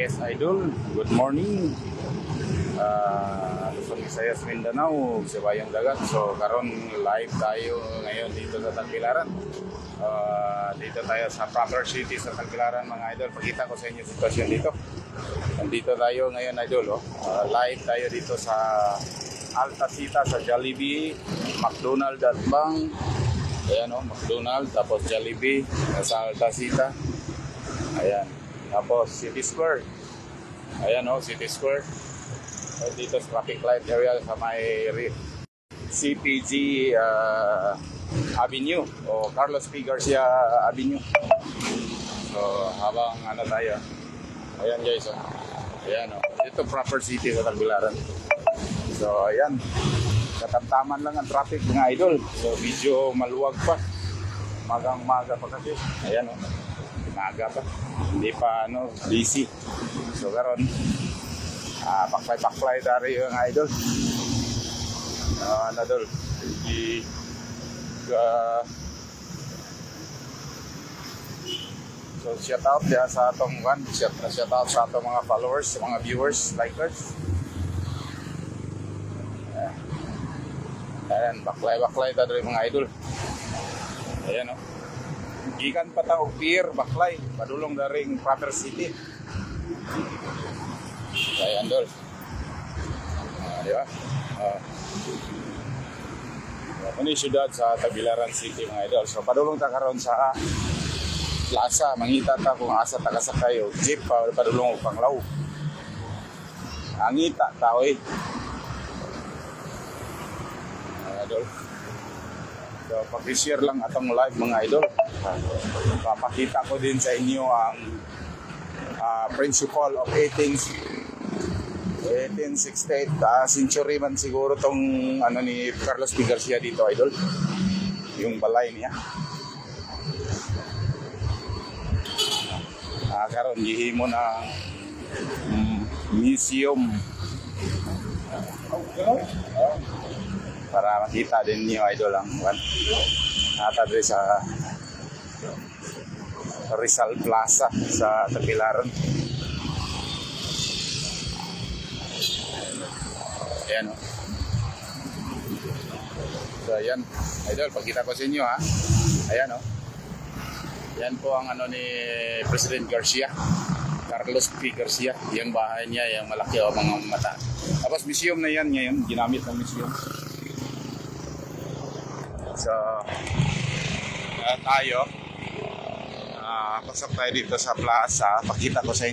Yes, Idol. Good morning. Uh, Luzon, Visayas, Mindanao, Sibayong Dagat. So, karon live tayo ngayon dito sa Tagbilaran. Uh, dito tayo sa proper city sa Tagbilaran, mga idol. Pakita ko sa inyo sitwasyon dito. Nandito tayo ngayon, idol. Oh. Uh, live tayo dito sa Altasita, sa Jollibee, McDonald at Bang. Ayan, oh, McDonald, tapos Jollibee, sa Altasita. Ayan. Tapos City Square. Ayan o, City Square. At dito sa traffic light area sa may CPG uh, Avenue o Carlos P. Garcia Avenue. So habang ano tayo. Ayan guys. Oh. Ayan o. Ito proper city sa Tagbilaran. So ayan. Katamtaman lang ang traffic mga idol. So medyo maluwag pa. Magang maga pa kasi. Ayan o. Maga pa. Hindi pa ano, busy. So karon ah paklay-paklay dari yung idol. Ah, ano dol. Di uh, So shout out dia sa atong kan, shout, shout out sa atong mga followers, sa mga viewers, likers. Ayan. Ayan, baklay-baklay ta mga idol. Ayan oh. Gikan pa ta og pier baklay padulong daring Proper City. Ayan dol. Ah, di ba? Ah. Yung syudad sa Tagbilaran City mga idol. So padulong ta karon sa plaza, mangita ta kung asa ta kasakay og jeep pa padulong og panglaw. Angita ta oy. Ah, idol. So, pag-share lang atong live mga idol. Papakita ko din sa inyo ang ah, principle of 18 1868 ah, century man siguro tong ano ni Carlos P. Garcia dito idol. Yung balay niya. Ah, karon gihimo na museum para makita din niyo idol ang one. Nata diri sa Rizal Plaza sa Tagbilaran. Ayan o. So ayan, idol, pagkita ko sa inyo ha. Ayan o. Yan po ang ano ni President Garcia. Carlos P. Garcia. Yung bahay niya, yung malaki o mga mata. Tapos museum na yan ngayon, ginamit ng museum. So, uh, tayo, ah pasok tayo dito sa plaza. Pakita ko sa inyo.